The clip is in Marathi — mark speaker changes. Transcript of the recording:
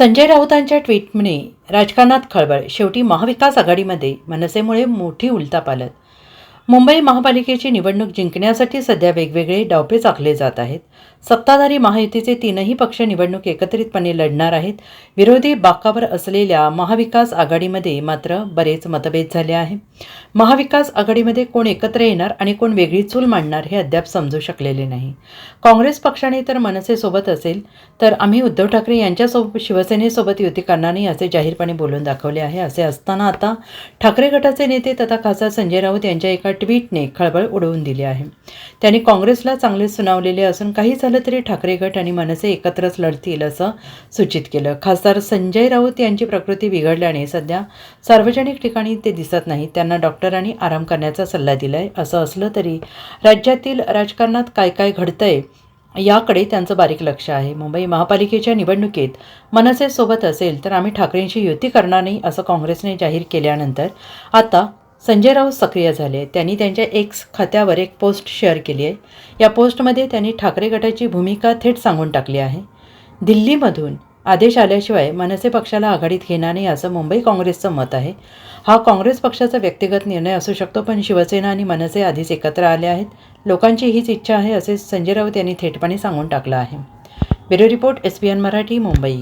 Speaker 1: संजय राऊतांच्या ट्विटने राजकारणात खळबळ. शेवटी महाविकास आघाडीमध्ये मनसेमुळे मोठी उलथापालथ मुंबई महापालिकेची निवडणूक जिंकण्यासाठी सध्या वेगवेगळे डावपे चाकले जात आहेत. सत्ताधारी महायुतीचे तीनही पक्ष निवडणूक एकत्रितपणे लढणार आहेत. विरोधी बाकावर असलेल्या महाविकास आघाडीमध्ये मात्र बरेच मतभेद झाले आहे. महाविकास आघाडीमध्ये कोण एकत्र येणार आणि कोण वेगळी चूल मांडणार हे अद्याप समजू शकलेले नाही. काँग्रेस पक्षाने तर मनसेसोबत असेल तर आम्ही उद्धव ठाकरे यांच्यासोबत शिवसेनेसोबत युती करणार नाही असे जाहीरपणे बोलून दाखवले आहे. असे असताना आता ठाकरे गटाचे नेते तथा खासदार संजय राऊत यांच्या एका ट्विटने खळबळ उडवून दिली आहे. त्यांनी काँग्रेसला चांगले सुनावलेले असून काही झालं तरी ठाकरे गट आणि मनसे एकत्रच लढतील असं सूचित केलं. खासदार संजय राऊत यांची प्रकृती बिघडल्याने सध्या सार्वजनिक ठिकाणी ते दिसत नाही त्यांना डॉक्टरांनी आराम करण्याचा सल्ला दिलाय. असं असलं तरी राज्यातील राजकारणात काय काय घडतंय याकडे त्यांचं बारीक लक्ष आहे. मुंबई महापालिकेच्या निवडणुकीत मनसे सोबत असेल तर आम्ही ठाकरेंशी युती करणार नाही असं काँग्रेसने जाहीर केल्यानंतर आता संजय राऊत सक्रिय झाले त्यांनी त्यांच्या एक्स खात्यावर एक पोस्ट शेअर केली आहे. या पोस्टमध्ये त्यांनी ठाकरे गटाची भूमिका थेट सांगून टाकली आहे. दिल्लीमधून आदेश आल्याशिवाय मनसे पक्षाला आघाडीत घेणार नाही असं मुंबई काँग्रेसचं मत आहे. हा काँग्रेस पक्षाचा व्यक्तिगत निर्णय असू शकतो पण शिवसेना आणि मनसे आधीच एकत्र आले आहेत. लोकांची हीच इच्छा आहे असे संजय राऊत यांनी थेटपणे सांगून टाकलं आहे. Bureau report S P N Marathi Mumbai.